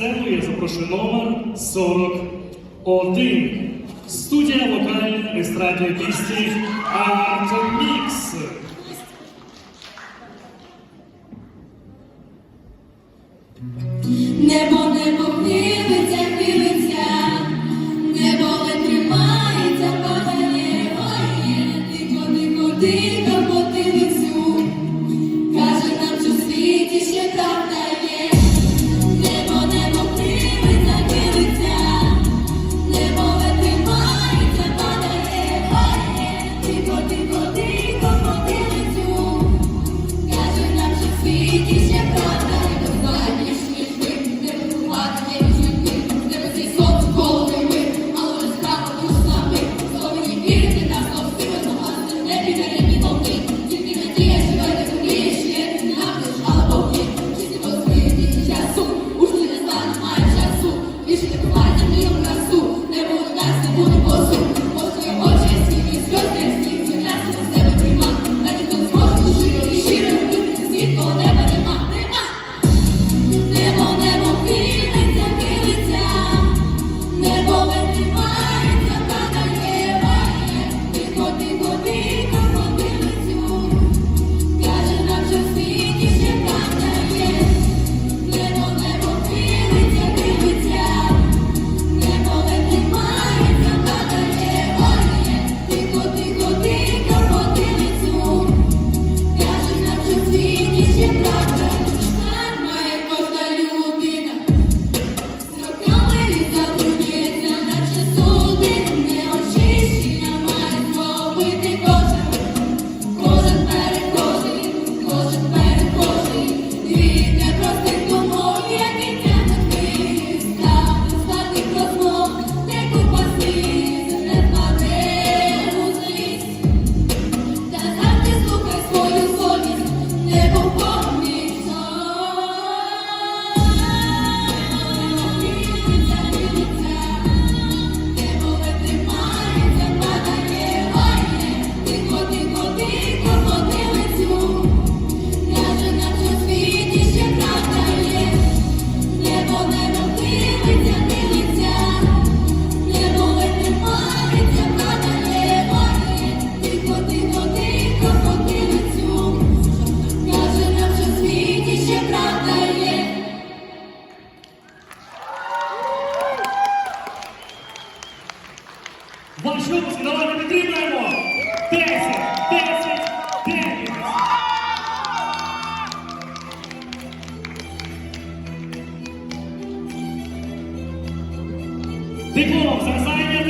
сцену я запрошую номер 41. Студія вокальної естрадної пісні Мікс. Небо небо гнівиться Ваш випуск, давайте підтримаємо! Десять, десять, 9. Диплом за зайняти.